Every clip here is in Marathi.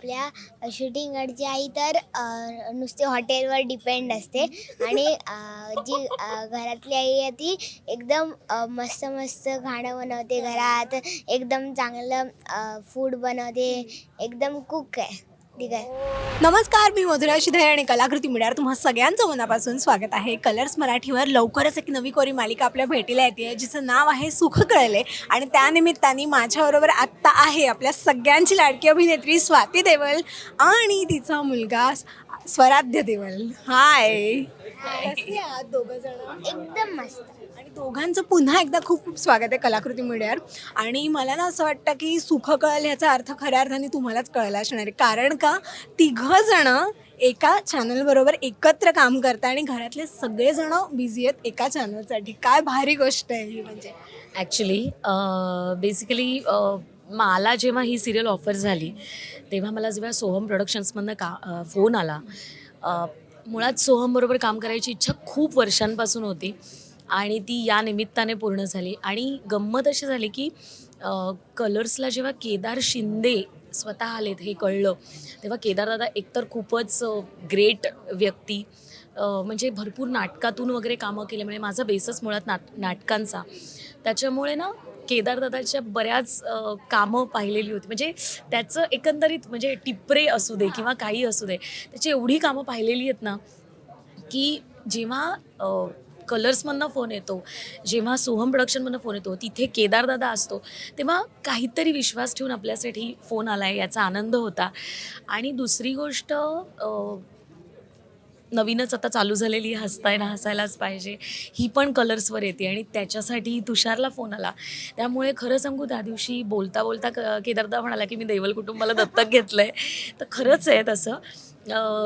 आपल्या शूटिंगकडची आई तर नुसते हॉटेलवर डिपेंड असते. आणि जी घरातली आई आहे ती एकदम मस्त मस्त खाणं बनवते घरात. एकदम चांगलं फूड बनवते. एकदम कुक आहे. ठीक आहे. नमस्कार मी मधुरा शिधाय आणि कलाकृती मीडियावर तुम्हा सगळ्यांचं मनापासून स्वागत आहे. कलर्स मराठीवर लवकरच एक नवी कोरी मालिका आपल्या भेटीला येते जिचं नाव आहे सुख कळले. आणि त्यानिमित्ताने माझ्याबरोबर आत्ता आहे आपल्या सगळ्यांची लाडकी अभिनेत्री स्वाती देवल आणि तिचा मुलगा स्वराध्य देवल. हाय दोघं जण? एकदम मस्त. आणि दोघांचं पुन्हा एकदा खूप खूप स्वागत आहे कलाकृती मीडियावर. आणि मला ना असं वाटतं की सुख कळल ह्याचा अर्थ खऱ्या अर्थाने तुम्हालाच कळला असणार आहे. कारण का? तिघंजणं एका चॅनलबरोबर एकत्र काम करता आणि घरातले सगळेजण बिझी आहेत एका चॅनलसाठी काय भारी गोष्ट आहे ही म्हणजे. ॲक्च्युली बेसिकली मला जेव्हा ही सिरियल ऑफर झाली तेव्हा मला जेव्हा सोहम प्रोडक्शन्समधनं का फोन आला मुळात सोहमबरोबर काम करायची इच्छा खूप वर्षांपासून होती. आणि ती या निमित्ताने पूर्ण झाली. आणि गंमत अशी झाली की कलर्सला जेव्हा केदार शिंदे स्वतः आलेत हे कळलं तेव्हा केदारदादा एकतर खूपच ग्रेट व्यक्ती. म्हणजे भरपूर नाटकातून वगैरे कामं केले म्हणजे माझा बेसच मुळात नाट नाटकांचा. त्याच्यामुळे ना केदारदादाच्या बऱ्याच कामं पाहिलेली होती. म्हणजे त्याचं एकंदरीत म्हणजे टिपरे असू दे किंवा काही असू दे त्याची एवढी कामं पाहिलेली आहेत ना की जेव्हा कलर्समधनं फोन येतो जेव्हा सोहम प्रोडक्शनमधनं फोन येतो तिथे केदारदादा असतो तेव्हा काहीतरी विश्वास ठेवून आपल्यासाठी फोन आला आहे याचा आनंद होता. आणि दुसरी गोष्ट नवीनच आता चालू झालेली हसताय ना हसायलाच पाहिजे. ही पण कलर्सवर येते आणि त्याच्यासाठी तुषारला फोन आला. त्यामुळे खरं सांगू त्या दिवशी बोलता बोलता क केदारदा म्हणाला की मी देवल कुटुंबाला दत्तक घेतलं आहे तर खरंच आहे तसं.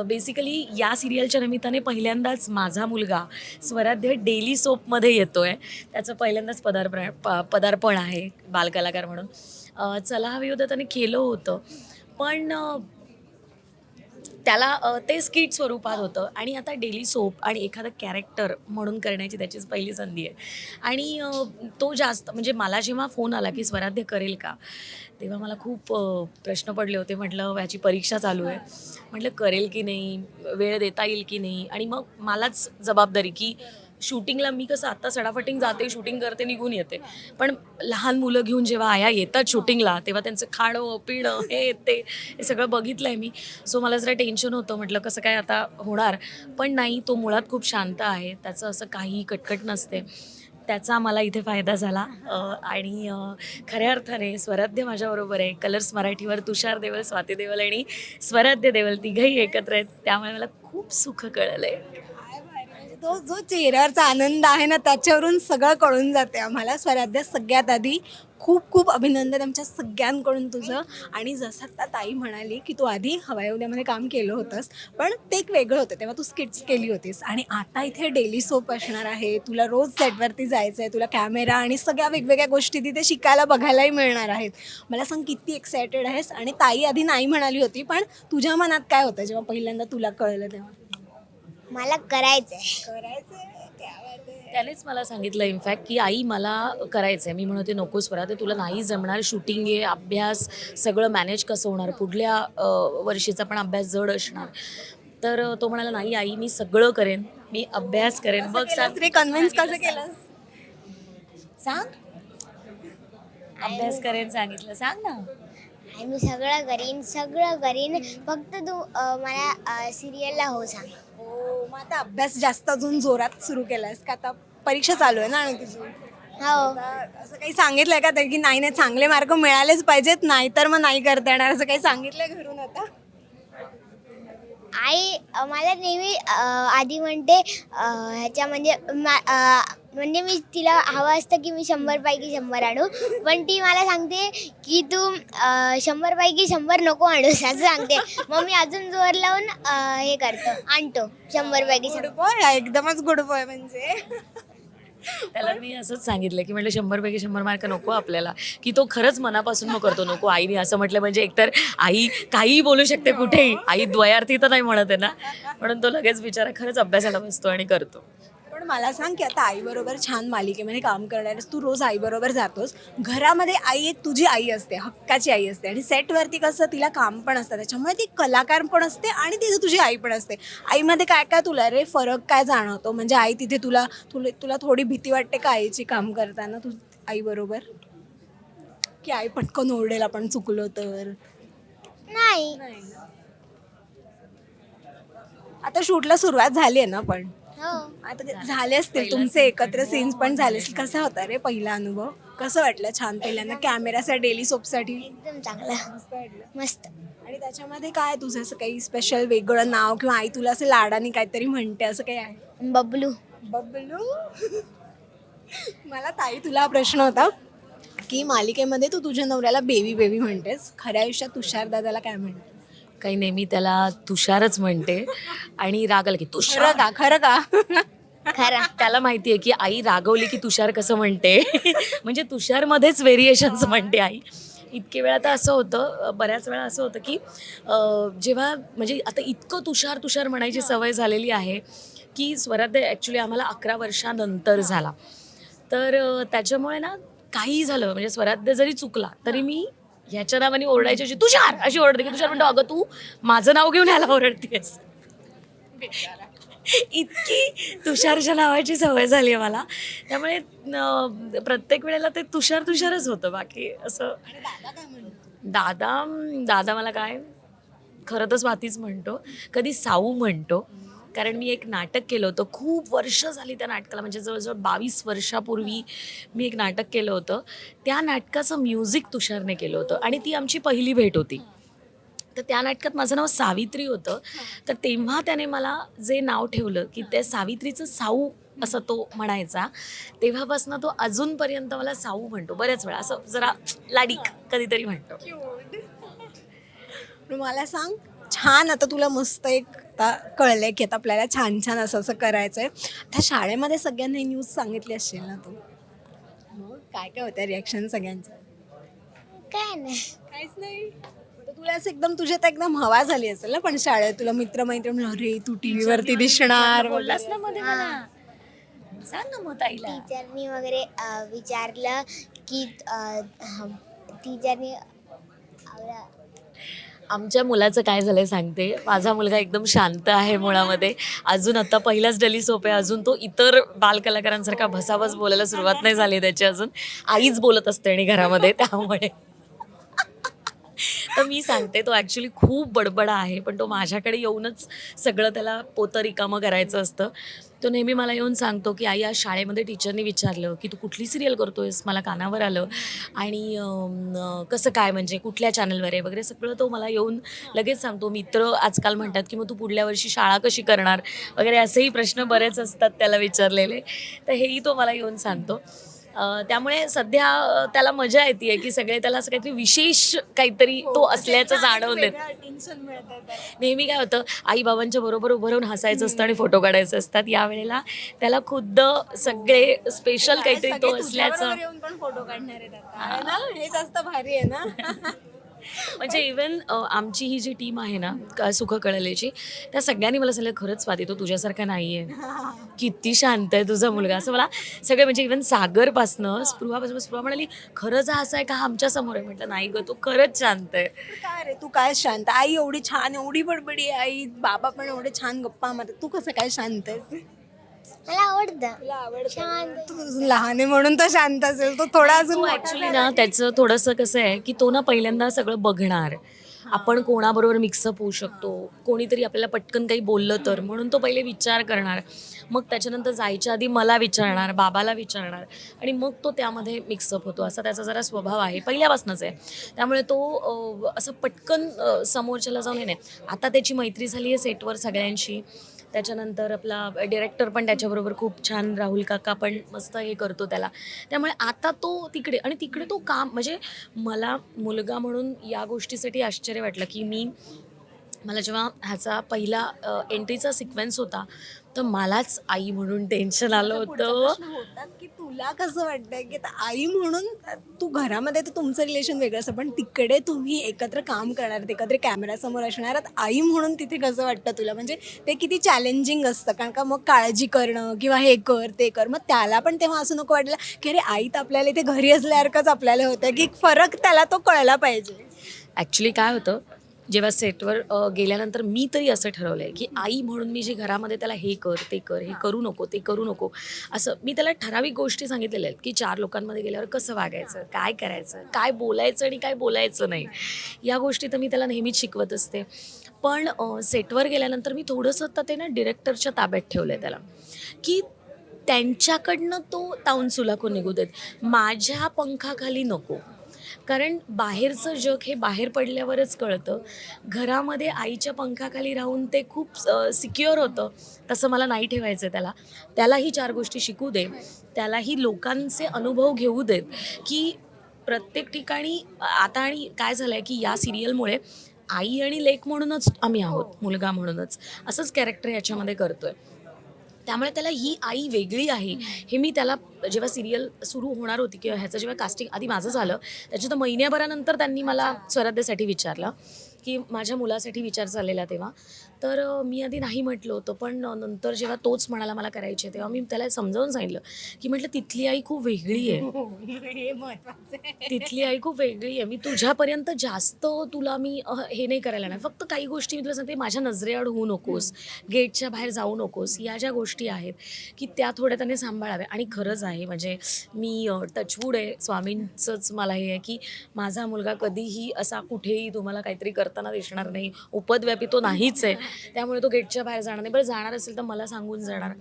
बेसिकली या सिरियलच्या निमित्ताने पहिल्यांदाच माझा मुलगा स्वराध्य डेली सोपमध्ये येतो आहे त्याचं पहिल्यांदाच पदार्पण प पदार्पण आहे बालकलाकार म्हणून. चला हवी होतं त्याने केलं होतं. पण त्याला ते स्किट स्वरूपात होतं. आणि आता डेली सोप आणि एखादं कॅरेक्टर म्हणून करण्याची त्याचीच पहिली संधी आहे. आणि तो जास्त म्हणजे मला जेव्हा फोन आला की स्वराध्य करेल का? तेव्हा मला खूप प्रश्न पडले होते. म्हटलं याची परीक्षा चालू आहे. म्हटलं करेल की नाही? वेळ देता येईल की नाही? आणि मग मलाच जबाबदारी की शूटिंगला मी कसं आत्ता सडाफटिंग जाते शूटिंग करते निघून येते. पण लहान मुलं घेऊन जेव्हा आया येतात शूटिंगला तेव्हा त्यांचं खाणं पिणं हे ते हे सगळं बघितलं आहे मी. सो मला जरा टेन्शन होतं म्हटलं कसं काय आता होणार. पण नाही तो मुळात खूप शांत आहे. त्याचं असं काही कटकट नसते. त्याचा मला इथे फायदा झाला. आणि खऱ्या अर्थाने स्वराध्य माझ्याबरोबर आहे. कलर्स मराठीवर तुषार देवल स्वाती देवल आणि स्वराध्य देवल तिघही एकत्र आहेत. त्यामुळे मला खूप सुख कळलं आहे तो जो चेहऱ्यावरचा आनंद आहे ना त्याच्यावरून सगळं कळून जाते आम्हाला. स्वराध्य सगळ्यात आधी खूप खूप अभिनंदन आमच्या सगळ्यांकडून तुझं. आणि जसं आता ताई म्हणाली की तू आधी हवाई उद्यामध्ये काम केलं होतंस पण ते एक वेगळं होतं. तेव्हा तू स्किट्स केली होतीस. आणि आता इथे डेली सोप असणार आहे. तुला रोज सेटवरती जायचं आहे तुला कॅमेरा आणि सगळ्या वेगवेगळ्या गोष्टी तिथे शिकायला बघायलाही मिळणार आहेत. मला सांग किती एक्सायटेड आहेस? आणि ताई आधी नाही म्हणाली होती पण तुझ्या मनात काय होतं जेव्हा पहिल्यांदा तुला कळलं तेव्हा? मला करायचं आहे करायचं त्यानेच मला सांगितलं इनफॅक्ट की आई मला करायचं आहे मी म्हणते नको स्वरा ते तुला नाही जमणार. शूटिंग आहे अभ्यास सगळं मॅनेज कसं होणार? पुढल्या अ, वर्षीचा पण अभ्यास जड असणार. तर तो म्हणाला नाही आई मी सगळं करेन. मी अभ्यास करेन. बघ सांग. रे कन्व्हिन्स कसं केलं सांग. अभ्यास करेन सांगितलं. सांग ना. आणि मी सगळं करीन सगळं करीन. फक्त तू अ, मला सिरियलला हो सांग. हो मग आता अभ्यास जास्त अजून जोरात सुरू केलायस का? आता परीक्षा चालू आहे ना आणि तुझी हो. आता असं काही सांगितलंय का ते की नाही नाही चांगले मार्क मिळालेच पाहिजेत नाही तर मग नाही करता येणार असं काही सांगितलंय घरून आता? आई मला नेहमी आधी म्हणते ह्याच्या म्हणजे म्हणजे मी तिला हवं असतं की मी शंभर पैकी शंभर आणू. पण ती मला सांगते की तू शंभरपैकी शंभर पैकी शंभर नको आणूस असं सांगते. मग मी अजून जोर लावून हे करतो आणतो. शंभरपैकी शंभर. एकदमच गुड बॉय म्हणजे. त्याला मी असंच सांगितलं की म्हटलं शंभरपैकी शंभर मार्क नको आपल्याला. की तो खरंच मनापासून मग करतो नको आईने असं म्हटलं म्हणजे एकतर आई काहीही बोलू शकते कुठेही. आई द्वयार्थी तर नाही म्हणत आहे ना. म्हणून तो लगेच बिचारा खरंच अभ्यासाला बसतो आणि करतो. पण मला सांग की आता आईबरोबर छान मालिकेमध्ये काम करणारस तू रोज आईबरोबर जातोस. घरामध्ये आई एक तुझी आई असते हक्काची आई असते आणि सेटवरती कसं तिला काम पण असतं त्याच्यामुळे ती कलाकार पण असते आणि तिथे तुझी आई पण असते. आईमध्ये काय काय तुला रे फरक काय जाणवतो? म्हणजे आई तिथे तुला तुला तुला थोडी भीती वाटते का आईची काम करताना तू आईबरोबर की आई पटकन ओरडेल आपण चुकलो तर? नाही. आता शूटला सुरुवात झाली आहे ना पण? आता ते झाले. असतील तुमचे एकत्र सीन्स पण झाले असतील. कसा होता रे पहिला अनुभव? कसं वाटलं छान पहिल्यांदा कॅमेरासाठी डेली सोपसाठी एकदम चांगला. मस्त वाटलं. मस्त. आणि त्याच्यामध्ये काय तुझं असं काही स्पेशल वेगळं नाव किंवा आई तुला असं लाडाने काहीतरी म्हणते असं काही आहे? बबलू. बबलू? मला ताई तुला हा प्रश्न होता की मालिकेमध्ये तू तुझ्या नवऱ्याला बेबी बेबी म्हणतेस. खऱ्या आयुष्यात तुषार दादाला काय म्हणते? काही नेहमी त्याला तुषारच म्हणते. आणि राग आला की खरं तुषार का खरं का? खरा. त्याला माहिती आहे की आई रागवली की तुषार कसं म्हणते. म्हणजे तुषारमध्येच व्हेरिएशन्स म्हणते आई. इतके वेळा तर असं होतं बऱ्याच वेळा असं होतं की जेव्हा म्हणजे आता इतकं तुषार तुषार म्हणायची सवय झालेली आहे की स्वराध्य ॲक्च्युली आम्हाला अकरा वर्षानंतर झाला. तर त्याच्यामुळे ना काही झालं. म्हणजे स्वराध्य जरी चुकला तरी मी ह्याच्या नावाने ओरडायची अशी तुषार! अशी ओरडते की तुषार म्हणतो अगं तू माझं नाव घेऊन ह्याला ओरडतेस. इतकी तुषारच्या नावाची सवय झाली आहे मला. त्यामुळे न- प्रत्येक वेळेला ते तुषार तुषारच होतं. बाकी असं दादा दादा मला काय खरं तर स्वातीच म्हणतो. कधी साऊ म्हणतो. कारण मी एक नाटक केलं होतं. खूप वर्ष झाली त्या नाटकाला. म्हणजे जवळजवळ बावीस वर्षापूर्वी मी एक नाटक केलं होतं. त्या नाटकाचं म्युझिक तुषारने केलं होतं आणि ती आमची पहिली भेट होती. तर त्या नाटकात माझं नाव सावित्री होतं. तर तेव्हा त्याने मला जे नाव ठेवलं की त्या सावित्रीचं साऊ असं तो म्हणायचा तेव्हापासून तो अजूनपर्यंत मला साऊ म्हणतो. बऱ्याच वेळा असं जरा लाडीक कधीतरी म्हणतो. मला सांग छान आता तुला मस्त एक आता कळलंय की आता आपल्याला छान छान असं असं करायचंय. त्या शाळेमध्ये सगळ्यांना ही न्यूज सांगितली असेल ना तू? मग काय काय होत्या रिॲक्शन सगळ्यांचं? काय नाही. काहीच नाही. तर तुला असं एकदम तुझ्यात एकदम हवा झाली असेल ना पण शाळेत तुला मित्रमैत्रीण म्हणलं, अरे तू टी वरती दिसणार. बोललास ना मध्ये मला? सांग ना मग ताईला. टीचरनी वगैरे अ, विचारलं की अ, हम, टीचरनी आवडा- आमच्या मुलाचं काय झालंय सांगते. माझा मुलगा एकदम शांत आहे मुळामध्ये. अजून आता पहिलाच डली सोप आहे. अजून तो इतर बालकलाकारांसारखा भसाभस बोलायला सुरुवात नाही झाली त्याची अजून. आईच बोलत असते आणि घरामध्ये त्यामुळे. तर मी सांगते तो ॲक्च्युली खूप बडबडा आहे पण तो माझ्याकडे येऊनच सगळं त्याला पोतं रिकामं करायचं असतं. तो नेहमी मला येऊन सांगतो की आई आज शाळेमध्ये टीचरने विचारलं की तू कुठली सिरियल करतोयस? मला कानावर आलं. आणि कसं काय? म्हणजे कुठल्या चॅनलवर आहे? वगैरे सगळं तो मला येऊन लगेच सांगतो. मित्र आजकाल म्हणतात की मग तू पुढल्या वर्षी शाळा कशी करणार? वगैरे असेही प्रश्न बरेच असतात त्याला विचारलेले. तर हेही तो मला येऊन सांगतो. त्यामुळे सध्या त्याला मजा येते की सगळे त्याला असं काहीतरी विशेष काहीतरी तो असल्याचं जाणवलं टेन्शन मिळतं नेहमी काय होतं आई बाबांच्या बरोबर उभं राहून हसायचं असतं आणि फोटो काढायचे असतात. यावेळेला त्याला खुद्द सगळे स्पेशल काहीतरी तो असल्याचं फोटो काढणार आहे हे भारी आहे ना? म्हणजे इवन आमची ही जी टीम आहे ना क- सुख कळलेची त्या सगळ्यांनी मला सांगितलं खरंच स्वाती तो तुझ्यासारखा नाही आहे किती शांत आहे तुझा मुलगा. असं मला सगळे म्हणजे इवन सागरपासनं स्पृहापासून स्पृहा म्हणाली खरंच हा असा आहे का आमच्यासमोर आहे? म्हटलं नाही ग तू खरंच शांत आहे. काय रे? तू काय शांत? आई एवढी छान एवढी बडबडी आई बाबा पण एवढे छान गप्पा मारतात. तू कसं काय शांत आहेस? मला आवडतं. शांत. लहान आहे म्हणून तो शांत असेल. तो थोडा अजून ऍक्च्युली ना त्याचं थोडंसं कसं आहे की तो ना पहिल्यांदा सगळं बघणार. आपण कोणाबरोबर मिक्सअप होऊ शकतो. कोणीतरी आपल्याला पटकन काही बोललं तर. म्हणून तो पहिले विचार करणार. मग त्याच्यानंतर जायच्या आधी मला विचारणार बाबाला विचारणार. आणि मग तो त्यामध्ये मिक्सअप होतो. असा त्याचा जरा स्वभाव आहे. पहिल्यापासूनच आहे. त्यामुळे तो असं पटकन समोरच्याला जाऊन हे नाही. आता त्याची मैत्री झाली आहे सेटवर सगळ्यांशी. त्याच्यानंतर आपला डिरेक्टर पण त्याच्याबरोबर खूप छान राहुल काका पण मस्त हे करतो त्याला. त्यामुळे आता तो तिकडे आणि तिकडे तो काम म्हणजे मला मुलगा म्हणून या गोष्टीसाठी आश्चर्य वाटलं की मी मला जेव्हा ह्याचा पहिला एंट्रीचा सिक्वेन्स होता तर मलाच आई म्हणून टेन्शन आलं होतं की तुला कसं वाटतंय की आई म्हणून तू घरामध्ये तर तुमचं रिलेशन वेगळं असतं पण तिकडे तुम्ही एकत्र काम करणार एकत्र कॅमेऱ्यासमोर असणार. आई म्हणून तिथे कसं वाटतं तुला म्हणजे ते किती चॅलेंजिंग असतं कारण का मग काळजी करणं किंवा हे कर ते कर मग त्याला पण तेव्हा असं नको वाटलं की अरे आई तर आपल्याला इथे घरी असल्यासारखंच आपल्याला होतं की फरक त्याला तो कळला पाहिजे ॲक्च्युली काय होतं जेव्हा सेटवर गेल्यानंतर मी तरी असं ठरवलं आहे की आई म्हणून मी जे घरामध्ये त्याला हे कर ते कर हे करू नको ते करू नको असं मी त्याला ठराविक गोष्टी सांगितलेल्या आहेत की चार लोकांमध्ये गेल्यावर कसं वागायचं काय करायचं काय बोलायचं आणि काय बोलायचं नाही या गोष्टी तर मी त्याला नेहमीच शिकवत असते. पण सेटवर गेल्यानंतर मी थोडंसं आता ते ना डिरेक्टरच्या ताब्यात ठेवलं आहे त्याला की त्यांच्याकडनं तो ताऊन सुलाखून निघू देत. माझ्या पंखाखाली नको. कारण बाहेरचं जग हे बाहेर पडल्यावरच कळतं. घरामध्ये आईच्या पंखाखाली राहून ते खूप सिक्युअर होतं तसं मला नाही ठेवायचं त्याला. त्यालाही चार गोष्टी शिकू दे. त्यालाही लोकांचे अनुभव घेऊ देत की प्रत्येक ठिकाणी आता आणि काय झालं आहे की या सिरियलमुळे आई आणि लेक म्हणूनच आम्ही आहोत मुलगा म्हणूनच. असंच कॅरेक्टर याच्यामध्ये करतोय. त्यामुळे त्याला ही आई वेगळी आहे. हे मी त्याला जेव्हा सिरियल सुरू होणार होती किंवा ह्याचं जेव्हा कास्टिंग आधी माझं झालं त्याच्या तर महिन्याभरानंतर त्यांनी मला स्वराध्यासाठी विचारलं की माझ्या मुलासाठी विचार चाललेला तेव्हा. तर मी आधी नाही म्हटलं होतं पण नंतर जेव्हा तोच म्हणाला मला करायचे तेव्हा मी त्याला समजावून सांगितलं की म्हटलं तिथली आई खूप वेगळी आहे. हे तिथली आई खूप वेगळी आहे. मी तुझ्यापर्यंत जास्त तुला मी हे नाही करायला नाही फक्त काही गोष्टी मी तुला सांगते माझ्या नजरेआड होऊ नकोस गेटच्या बाहेर जाऊ नकोस. या ज्या गोष्टी आहेत की त्या थोड्या त्याने सांभाळाव्या. आणि खरंच आहे म्हणजे मी टचवूड आहे. स्वामींचंच मला हे आहे की माझा मुलगा कधीही असा कुठेही तुम्हाला काहीतरी करताना दिसणार नाही. उपद्व्यापी तो नाहीच आहे. त्यामुळे तो गेटच्या बाहेर जाणार नाही. बरं जाणार असेल तर मला सांगून जाणार.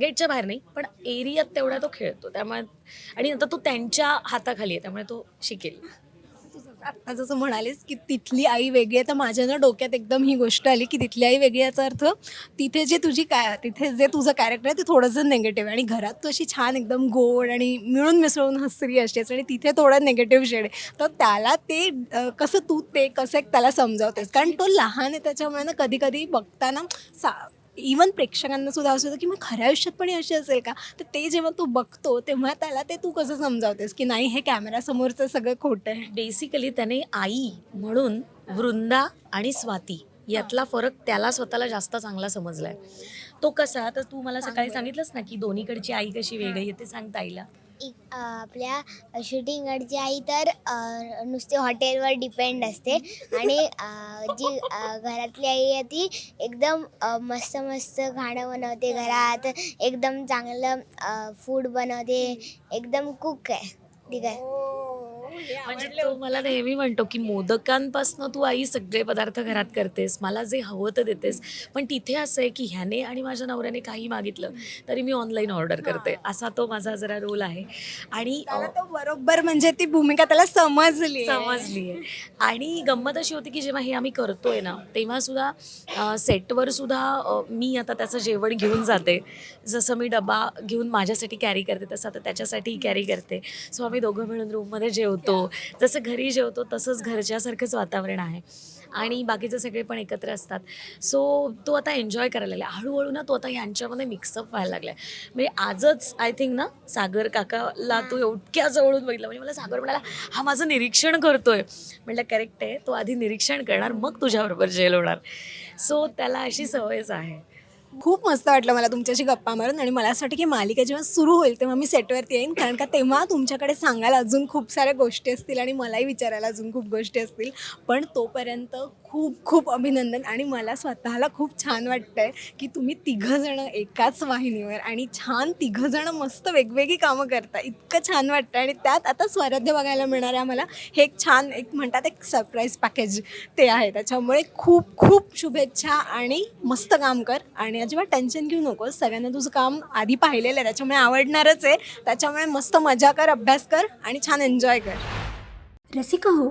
गेटच्या बाहेर नाही पण एरियात तेवढा तो खेळतो. त्यामुळे आणि आता तो त्यांच्या हाताखाली आहे त्यामुळे तो शिकेल. आता जसं म्हणालेस की तिथली आई वेगळी आहे तर माझ्या ना डोक्यात एकदम ही गोष्ट आली की तिथली आई वेगळी याचा अर्थ तिथे जे तुझी काय तिथे जे तुझं कॅरेक्टर आहे ते थोडंसं निगेटिव्ह आहे. आणि घरात तू अशी छान एकदम गोड आणि मिळून मिसळून हसरी असतेस आणि तिथे थोडं नेगेटिव्ह शेड आहे. तर त्याला ते कसं तू ते कसं एक त्याला समजावतेस? कारण तो लहान आहे त्याच्यामुळे ना कधी कधी बघताना सा इवन प्रेक्षकांना सुद्धा असं होतं की मग खऱ्या आयुष्यात पण अशी असेल का? तर ते जेव्हा तू बघतो तेव्हा त्याला ते तू कसं समजावतेस? की नाही हे कॅमेरासमोरचं सगळं खोटं आहे. बेसिकली त्याने आई म्हणून वृंदा आणि स्वाती यातला फरक त्याला स्वतःला जास्त चांगला समजलाय. तो कसा? तर तू मला सकाळी सांगितलंस ना की दोन्हीकडची आई कशी वेगळी आहे ते सांगता आईला आपल्या शूटिंगकडची आई तर नुसते हॉटेलवर डिपेंड असते. आणि जी घरातली आई आहे ती एकदम मस्त मस्त खाणं बनवते घरात. एकदम चांगलं फूड बनवते. एकदम कुक आहे. ठीक आहे. हो. म्हणजे तो मला नेहमी म्हणतो की मोदकांपासून तू आई सगळे पदार्थ घरात करतेस मला जे हवं ते देतेस. पण तिथे असं आहे की ह्याने आणि माझ्या नवऱ्याने काही मागितलं तरी मी ऑनलाईन ऑर्डर करते. असा तो माझा जरा रोल आहे. आणि तो बरोबर म्हणजे ती भूमिका त्याला समजली. समजली आहे आणि गंमत अशी होती की जेव्हा हे आम्ही करतोय ना तेव्हा सुद्धा सेटवर सुद्धा मी आता त्याचं जेवण घेऊन जाते. जसं मी डबा घेऊन माझ्यासाठी कॅरी करते तसं आता त्याच्यासाठीही कॅरी करते. सो आम्ही दोघं मिळून रूममध्ये जेवतो. जसं घरी जेवतो तसंच घरच्यासारखंच वातावरण आहे. आणि बाकीचे सगळे पण एकत्र असतात. सो तो आता एन्जॉय करायला लागला हळूहळू ना तो आता यांच्यामध्ये मिक्सअप व्हायला लागलाय. म्हणजे आजच आय थिंक ना सागर काकाला तो एवढक्या जवळून बघितला. म्हणजे मला सागर म्हणाला हा माझं निरीक्षण करतोय. म्हटलं करेक्ट आहे. तो आधी निरीक्षण करणार मग तुझ्याबरोबर जेल होणार. सो त्याला अशी सवयच आहे. खूप मस्त वाटलं मला तुमच्याशी गप्पा मारून आणि मला असं वाटतं की मालिका जेव्हा सुरू होईल तेव्हा मी सेटवरती येईन. कारण का तेव्हा तुमच्याकडे सांगायला अजून खूप साऱ्या गोष्टी असतील आणि मलाही विचारायला अजून खूप गोष्टी असतील. पण तोपर्यंत खूप खूप अभिनंदन आणि मला स्वतःला खूप छान वाटतंय की तुम्ही तिघंजणं एकाच वाहिनीवर आणि छान तिघंजणं मस्त वेगवेगळी कामं करता. इतकं छान वाटतं आणि त्यात आता स्वराध्य बघायला मिळणार आहे आम्हाला. हे एक छान एक म्हणतात एक सरप्राईज पॅकेज ते आहे. त्याच्यामुळे खूप खूप शुभेच्छा आणि मस्त काम कर आणि अजिबात टेन्शन घेऊ नकोस. सगळ्यांना तुझं काम आधी पाहिलेलं आहे. त्याच्यामुळे आवडणारच आहे. त्याच्यामुळे मस्त मजा कर अभ्यास कर आणि छान एन्जॉय कर. रसिका हो